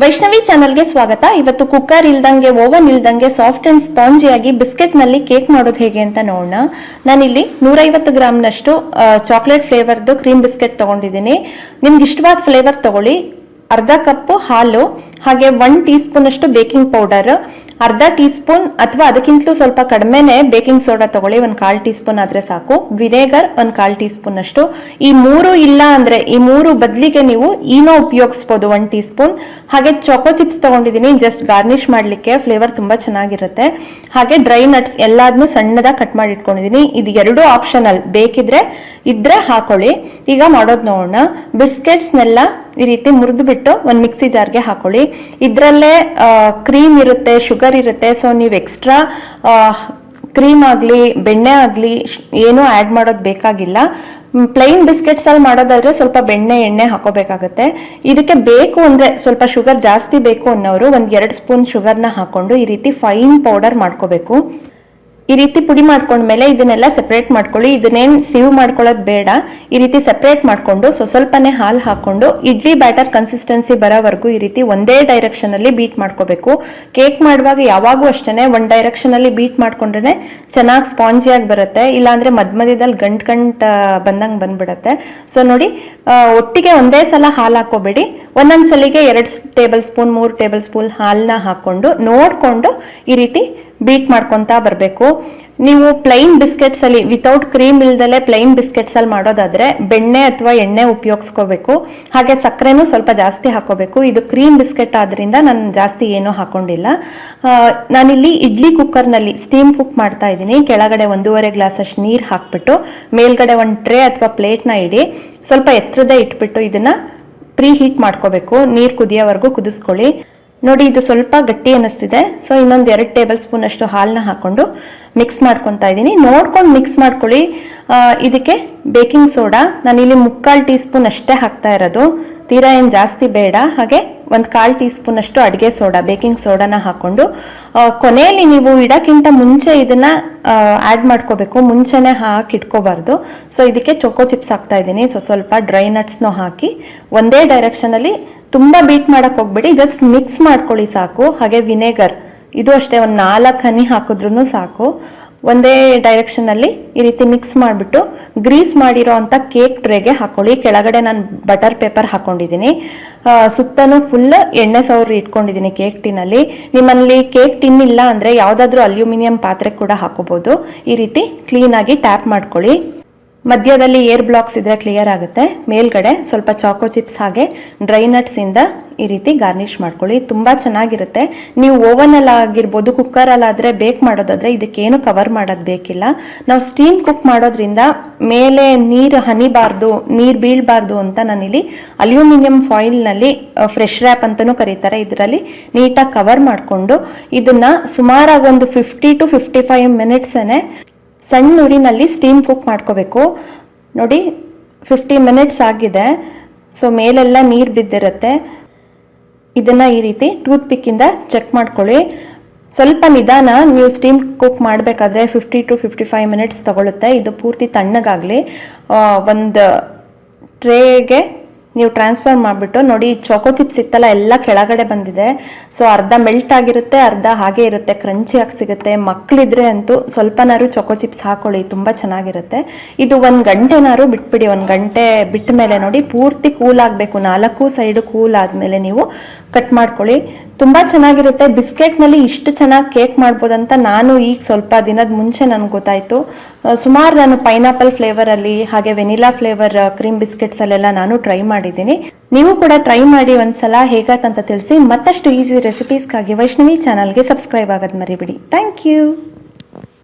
ವೈಷ್ಣವಿ ಚಾನಲ್ಗೆ ಸ್ವಾಗತ. ಇವತ್ತು ಕುಕ್ಕರ್ ಇಲ್ದಂಗೆ ಓವನ್ ಇಲ್ದಂಗೆ ಸಾಫ್ಟ್ ಅಂಡ್ ಸ್ಪಾಂಜಿಯಾಗಿ ಬಿಸ್ಕೆಟ್ನಲ್ಲಿ ಕೇಕ್ ಮಾಡೋದು ಹೇಗೆ ಅಂತ ನೋಡೋಣ. ನಾನಿಲ್ಲಿ ನೂರೈವತ್ತು ಗ್ರಾಮ್ನಷ್ಟು ಚಾಕ್ಲೇಟ್ ಫ್ಲೇವರ್ದು ಕ್ರೀಮ್ ಬಿಸ್ಕೆಟ್ ತಗೊಂಡಿದ್ದೀನಿ. ನಿಮ್ಗೆ ಇಷ್ಟವಾದ ಫ್ಲೇವರ್ ತಗೊಳ್ಳಿ. ಅರ್ಧ ಕಪ್ಪು ಹಾಲು, ಹಾಗೆ ಒನ್ ಟೀ ಸ್ಪೂನಷ್ಟು ಬೇಕಿಂಗ್ ಪೌಡರ್ ಅರ್ಧ ಟೀ ಸ್ಪೂನ್ ಅಥವಾ ಅದಕ್ಕಿಂತಲೂ ಸ್ವಲ್ಪ ಕಡಿಮೆನೆ ಬೇಕಿಂಗ್ ಸೋಡಾ ತಗೊಳ್ಳಿ, ಒಂದು ಕಾಲು ಟೀ ಸ್ಪೂನ್ ಆದ್ರೆ ಸಾಕು. ವಿನೇಗರ್ ಒಂದು ಕಾಲು ಟೀ ಸ್ಪೂನ್ ಅಷ್ಟು ಈ ಮೂರು ಇಲ್ಲ ಅಂದ್ರೆ, ಈ ಮೂರು ಬದಲಿಗೆ ನೀವು ಈನೋ ಉಪಯೋಗಿಸ್ಬೋದು ಒಂದು ಟೀ ಸ್ಪೂನ್ ಹಾಗೆ ಚೊಕೋ ಚಿಪ್ಸ್ ತಗೊಂಡಿದ್ದೀನಿ ಜಸ್ಟ್ ಗಾರ್ನಿಷ್ ಮಾಡಲಿಕ್ಕೆ ಫ್ಲೇವರ್ ತುಂಬಾ ಚೆನ್ನಾಗಿರುತ್ತೆ. ಹಾಗೆ ಡ್ರೈ ನಟ್ಸ್ ಎಲ್ಲಾದ್ನೂ ಸಣ್ಣದಾಗಿ ಕಟ್ ಮಾಡಿ ಇಟ್ಕೊಂಡಿದ್ದೀನಿ ಇದು ಎರಡು ಆಪ್ಷನಲ್ ಬೇಕಿದ್ರೆ ಇದ್ರೆ ಹಾಕೊಳ್ಳಿ. ಈಗ ಮಾಡೋದು ನೋಡೋಣ. ಬಿಸ್ಕೆಟ್ಸ್ನೆಲ್ಲ ಈ ರೀತಿ ಮುರಿದು ಬಿಟ್ಟು ಒಂದು ಮಿಕ್ಸಿ ಜಾರ್ಗೆ ಹಾಕೊಳ್ಳಿ. ಇದರಲ್ಲೇ ಕ್ರೀಮ್ ಇರುತ್ತೆ ಶುಗರ್ ಇರುತ್ತೆ. ಸೊ ನೀವು ಎಕ್ಸ್ಟ್ರಾ ಕ್ರೀಮ್ ಆಗಲಿ, ಬೆಣ್ಣೆ ಆಗಲಿ, ಏನೂ ಆ್ಯಡ್ ಮಾಡೋದು ಬೇಕಾಗಿಲ್ಲ. ಪ್ಲೈನ್ ಬಿಸ್ಕೆಟ್ಸಲ್ಲಿ ಮಾಡೋದಾದ್ರೆ ಸ್ವಲ್ಪ ಬೆಣ್ಣೆ, ಎಣ್ಣೆ ಹಾಕೋಬೇಕಾಗುತ್ತೆ. ಇದಕ್ಕೆ ಬೇಕು ಅಂದ್ರೆ ಸ್ವಲ್ಪ ಶುಗರ್ ಜಾಸ್ತಿ ಬೇಕು ಅನ್ನೋರು ಒಂದು ಎರಡು ಸ್ಪೂನ್ ಶುಗರ್ನ ಹಾಕೊಂಡು ಈ ರೀತಿ ಫೈನ್ ಪೌಡರ್ ಮಾಡ್ಕೋಬೇಕು. ಈ ರೀತಿ ಪುಡಿ ಮಾಡ್ಕೊಂಡ್ಮೇಲೆ ಇದನ್ನೆಲ್ಲ ಸೆಪ್ರೇಟ್ ಮಾಡ್ಕೊಳ್ಳಿ. ಇದನ್ನೇನು ಸಿವ್ ಮಾಡ್ಕೊಳ್ಳೋದು ಬೇಡ. ಈ ರೀತಿ ಸೆಪರೇಟ್ ಮಾಡಿಕೊಂಡು ಸೊ ಸ್ವಲ್ಪನೇ ಹಾಲು ಹಾಕೊಂಡು ಇಡ್ಲಿ ಬ್ಯಾಟರ್ ಕನ್ಸಿಸ್ಟೆನ್ಸಿ ಬರೋವರೆಗೂ ಈ ರೀತಿ ಒಂದೇ ಡೈರೆಕ್ಷನಲ್ಲಿ ಬೀಟ್ ಮಾಡ್ಕೋಬೇಕು. ಕೇಕ್ ಮಾಡುವಾಗ ಯಾವಾಗೂ ಅಷ್ಟೇ ಒಂದು ಡೈರೆಕ್ಷನಲ್ಲಿ ಬೀಟ್ ಮಾಡ್ಕೊಂಡ್ರೆ ಚೆನ್ನಾಗಿ ಸ್ಪಾಂಜಿಯಾಗಿ ಬರುತ್ತೆ. ಇಲ್ಲಾಂದರೆ ಮಧ್ಯ ಮಧ್ಯದಲ್ಲಿ ಗಂಟು ಗಂಟು ಬಂದಂಗೆ ಬಂದ್ಬಿಡುತ್ತೆ. ಸೊ ನೋಡಿ ಒಟ್ಟಿಗೆ ಒಂದೇ ಸಲ ಹಾಲು ಹಾಕೋಬೇಡಿ ಒಂದೊಂದು ಸಲಿಗೆ ಎರಡು ಟೇಬಲ್ ಸ್ಪೂನ್ ಮೂರು ಟೇಬಲ್ ಸ್ಪೂನ್ ಹಾಲನ್ನ ಹಾಕ್ಕೊಂಡು ನೋಡಿಕೊಂಡು ಈ ರೀತಿ ಬೀಟ್ ಮಾಡ್ಕೊತಾ ಬರಬೇಕು. ನೀವು ಪ್ಲೈನ್ ಬಿಸ್ಕೆಟ್ಸ್ ಅಲ್ಲಿ ವಿತೌಟ್ ಕ್ರೀಮ್ ಇಲ್ದಲೆ ಪ್ಲೈನ್ ಬಿಸ್ಕೆಟ್ಸ್ ಅಲ್ಲಿ ಮಾಡೋದಾದ್ರೆ ಬೆಣ್ಣೆ ಅಥವಾ ಎಣ್ಣೆ ಉಪಯೋಗಿಸ್ಕೋಬೇಕು. ಹಾಗೆ ಸಕ್ಕರೆನೂ ಸ್ವಲ್ಪ ಜಾಸ್ತಿ ಹಾಕೋಬೇಕು ಇದು ಕ್ರೀಮ್ ಬಿಸ್ಕೆಟ್ ಆದ್ರಿಂದ ನಾನು ಜಾಸ್ತಿ ಏನೂ ಹಾಕೊಂಡಿಲ್ಲ. ನಾನಿಲ್ಲಿ ಇಡ್ಲಿ ಕುಕ್ಕರ್ನಲ್ಲಿ ಸ್ಟೀಮ್ ಕುಕ್ ಮಾಡ್ತಾ ಇದ್ದೀನಿ. ಕೆಳಗಡೆ ಒಂದೂವರೆ ಗ್ಲಾಸ್ ಅಷ್ಟು ನೀರು ಹಾಕ್ಬಿಟ್ಟು, ಮೇಲ್ಗಡೆ ಒಂದು ಟ್ರೇ ಅಥವಾ ಪ್ಲೇಟ್ನ ಇಡಿ, ಸ್ವಲ್ಪ ಎತ್ತರದ ಇಟ್ಬಿಟ್ಟು ಇದನ್ನ ಪ್ರೀ ಹೀಟ್ ಮಾಡ್ಕೋಬೇಕು. ನೀರು ಕುದಿಯೋವರೆಗೂ ಕುದಿಸ್ಕೊಳ್ಳಿ. ನೋಡಿ, ಇದು ಸ್ವಲ್ಪ ಗಟ್ಟಿ ಅನ್ನಿಸ್ತಿದೆ. ಸೊ ಇನ್ನೊಂದು ಎರಡು ಟೇಬಲ್ ಸ್ಪೂನ್ ಅಷ್ಟು ಹಾಲನ್ನ ಹಾಕೊಂಡು ಮಿಕ್ಸ್ ಮಾಡ್ಕೊತಾ ಇದ್ದೀನಿ. ನೋಡ್ಕೊಂಡು ಮಿಕ್ಸ್ ಮಾಡ್ಕೊಳ್ಳಿ. ಇದಕ್ಕೆ ಬೇಕಿಂಗ್ ಸೋಡಾ. ನಾನಿಲ್ಲಿ ಮುಕ್ಕಾಲು ಟೀ ಸ್ಪೂನ್ ಅಷ್ಟೇ ಹಾಕ್ತಾ ಇರೋದು. ತೀರಾ ಏನು ಜಾಸ್ತಿ ಬೇಡ. ಹಾಗೆ ಒಂದು ಕಾಲು ಟೀ ಸ್ಪೂನ್ ಅಷ್ಟು ಅಡುಗೆ ಸೋಡಾ, ಬೇಕಿಂಗ್ ಸೋಡಾನ ಹಾಕ್ಕೊಂಡು ಕೊನೆಯಲ್ಲಿ ನೀವು ಇಡೋಕ್ಕಿಂತ ಮುಂಚೆ ಇದನ್ನ ಆ್ಯಡ್ ಮಾಡ್ಕೋಬೇಕು. ಮುಂಚೆನೇ ಹಾಕಿ ಇಟ್ಕೋಬಾರ್ದು. ಸೊ ಇದಕ್ಕೆ ಚೊಕೋ ಚಿಪ್ಸ್ ಹಾಕ್ತಾ ಇದ್ದೀನಿ. ಸೊ ಸ್ವಲ್ಪ ಡ್ರೈ ನಟ್ಸ್ನೂ ಹಾಕಿ ಒಂದೇ ಡೈರೆಕ್ಷನಲ್ಲಿ ತುಂಬ ಬೀಟ್ ಮಾಡಕ್ ಹೋಗ್ಬೇಡಿ ಜಸ್ಟ್ ಮಿಕ್ಸ್ ಮಾಡ್ಕೊಳ್ಳಿ ಸಾಕು. ಹಾಗೆ ವಿನೆಗರ್ ಇದು ಅಷ್ಟೇ ಒಂದು ನಾಲ್ಕು ಹನಿ ಹಾಕಿದ್ರೂ ಸಾಕು. ಒಂದೇ ಡೈರೆಕ್ಷನಲ್ಲಿ ಈ ರೀತಿ ಮಿಕ್ಸ್ ಮಾಡಿಬಿಟ್ಟು ಗ್ರೀಸ್ ಮಾಡಿರೋ ಅಂತ ಕೇಕ್ ಟ್ರೇಗೆ ಹಾಕೊಳ್ಳಿ. ಕೆಳಗಡೆ ನಾನು ಬಟರ್ ಪೇಪರ್ ಹಾಕೊಂಡಿದ್ದೀನಿ ಆ, ಸುತ್ತಲೂ ಫುಲ್ ಎಣ್ಣೆ ಸೌರಿ ಇಟ್ಕೊಂಡಿದ್ದೀನಿ ಕೇಕ್ ಟಿನಲ್ಲಿ ನಿಮ್ಮಲ್ಲಿ ಕೇಕ್ ಟಿನ್ ಇಲ್ಲ ಅಂದ್ರೆ ಯಾವುದಾದ್ರೂ ಅಲ್ಯೂಮಿನಿಯಂ ಪಾತ್ರೆ ಕೂಡ ಹಾಕೋಬಹುದು ಈ ರೀತಿ ಕ್ಲೀನಾಗಿ ಟ್ಯಾಪ್ ಮಾಡ್ಕೊಳ್ಳಿ. ಮಧ್ಯದಲ್ಲಿ ಏರ್ ಬ್ಲಾಕ್ಸ್ ಇದ್ರೆ ಕ್ಲಿಯರ್ ಆಗುತ್ತೆ. ಮೇಲ್ಗಡೆ ಸ್ವಲ್ಪ ಚಾಕೋ ಚಿಪ್ಸ್ ಹಾಗೆ ಡ್ರೈ ನಟ್ಸ್ ಇಂದ ಈ ರೀತಿ ಗಾರ್ನಿಷ್ ಮಾಡ್ಕೊಳ್ಳಿ. ತುಂಬಾ ಚೆನ್ನಾಗಿರುತ್ತೆ. ನೀವು ಓವನ್ ಅಲ್ಲಿ ಆಗಿರ್ಬೋದು ಅಲ್ಲಾದ್ರೆ ಬೇಕ್ ಮಾಡೋದಾದ್ರೆ ಇದಕ್ಕೇನು ಕವರ್ ಮಾಡೋದು ಬೇಕಿಲ್ಲ. ನಾವು ಸ್ಟೀಮ್ ಕುಕ್ ಮಾಡೋದ್ರಿಂದ ಮೇಲೆ ನೀರು ಹನಿಬಾರ್ದು, ನೀರು ಬೀಳಬಾರ್ದು ಅಂತ ನಾನಿಲ್ಲಿ ಅಲ್ಯೂಮಿನಿಯಂ ಫಾಯಿಲ್ನಲ್ಲಿ ಫ್ರೆಶ್ ರ್ಯಾಪ್ ಅಂತಲೂ ಕರೀತಾರೆ. ಇದರಲ್ಲಿ ನೀಟಾಗಿ ಕವರ್ ಮಾಡಿಕೊಂಡು ಇದನ್ನ ಸುಮಾರಾಗಿ ಒಂದು ಫಿಫ್ಟಿ ಟು ಫಿಫ್ಟಿ ಫೈವ್ ಮಿನಿಟ್ಸೇ ಸಣ್ಣ ಊರಿನಲ್ಲಿ ಸ್ಟೀಮ್ ಕುಕ್ ಮಾಡ್ಕೋಬೇಕು. ನೋಡಿ ಫಿಫ್ಟಿ ಮಿನಿಟ್ಸ್ ಆಗಿದೆ. ಸೊ ಮೇಲೆಲ್ಲ ನೀರು ಬಿದ್ದಿರುತ್ತೆ. ಇದನ್ನು ಈ ರೀತಿ ಟೂತ್ ಪಿಕ್ಕಿಂದ ಚೆಕ್ ಮಾಡ್ಕೊಳ್ಳಿ. ಸ್ವಲ್ಪ ನಿಧಾನ ನೀವು ಸ್ಟೀಮ್ ಕುಕ್ ಮಾಡಬೇಕಾದ್ರೆ fifty to fifty five minutes ತಗೊಳುತ್ತೆ. ಇದು ಪೂರ್ತಿ ತಣ್ಣಗಾಗಲಿ. ಒಂದು ಟ್ರೇಗೆ ನೀವು ಟ್ರಾನ್ಸ್ಫರ್ ಮಾಡಿಬಿಟ್ಟು ನೋಡಿ ಚೋಕೋ ಚಿಪ್ಸ್ ಇತ್ತಲ್ಲ ಎಲ್ಲ ಕೆಳಗಡೆ ಬಂದಿದೆ. ಸೊ ಅರ್ಧ ಮೆಲ್ಟ್ ಆಗಿರುತ್ತೆ, ಅರ್ಧ ಹಾಗೆ ಇರುತ್ತೆ ಕ್ರಂಚಿಯಾಗಿ ಸಿಗುತ್ತೆ. ಮಕ್ಕಳಿದ್ರೆ ಅಂತೂ ಸ್ವಲ್ಪನಾರು ಚೋಕೋ ಚಿಪ್ಸ್ ಹಾಕೊಳ್ಳಿ, ತುಂಬ ಚೆನ್ನಾಗಿರುತ್ತೆ. ಇದು ಒಂದು ಗಂಟೆನಾರು ಬಿಟ್ಬಿಡಿ, ಒಂದು ಗಂಟೆ ಬಿಟ್ಟ ಮೇಲೆ ನೋಡಿ, ಪೂರ್ತಿ ಕೂಲ್ ಆಗಬೇಕು. ನಾಲ್ಕು ಸೈಡು ಕೂಲ್ ಆದಮೇಲೆ ನೀವು ಕಟ್ ಮಾಡ್ಕೊಳ್ಳಿ. ತುಂಬ ಚೆನ್ನಾಗಿರುತ್ತೆ. ಬಿಸ್ಕೆಟ್ನಲ್ಲಿ ಇಷ್ಟು ಚೆನ್ನಾಗಿ ಕೇಕ್ ಮಾಡ್ಬೋದಂತ ನಾನು ಈಗ ಸ್ವಲ್ಪ ದಿನದ ಮುಂಚೆ ನನಗೆ ಗೊತ್ತಾಯಿತು. ಸುಮಾರು ನಾನು ಪೈನಾಪಲ್ ಫ್ಲೇವರಲ್ಲಿ ಹಾಗೆ ವೆನಿಲಾ ಫ್ಲೇವರ್ ಕ್ರೀಮ್ ಬಿಸ್ಕೆಟ್ಸಲ್ಲೆಲ್ಲ ನಾನು ಟ್ರೈ ಮಾಡಿದ್ದೀನಿ. ನೀವು ಕೂಡ ಟ್ರೈ ಮಾಡಿ ಒಂದ್ಸಲ ಹೇಗಾತಂತ ತಿಳಿಸಿ. ಮತ್ತಷ್ಟು ಈಸಿ ರೆಸಿಪೀಸ್ಗಾಗಿ ವೈಷ್ಣವಿ ಚಾನಲ್ಗೆ ಸಬ್ಸ್ಕ್ರೈಬ್ ಆಗೋದು ಮರಿಬಿಡಿ. Thank you.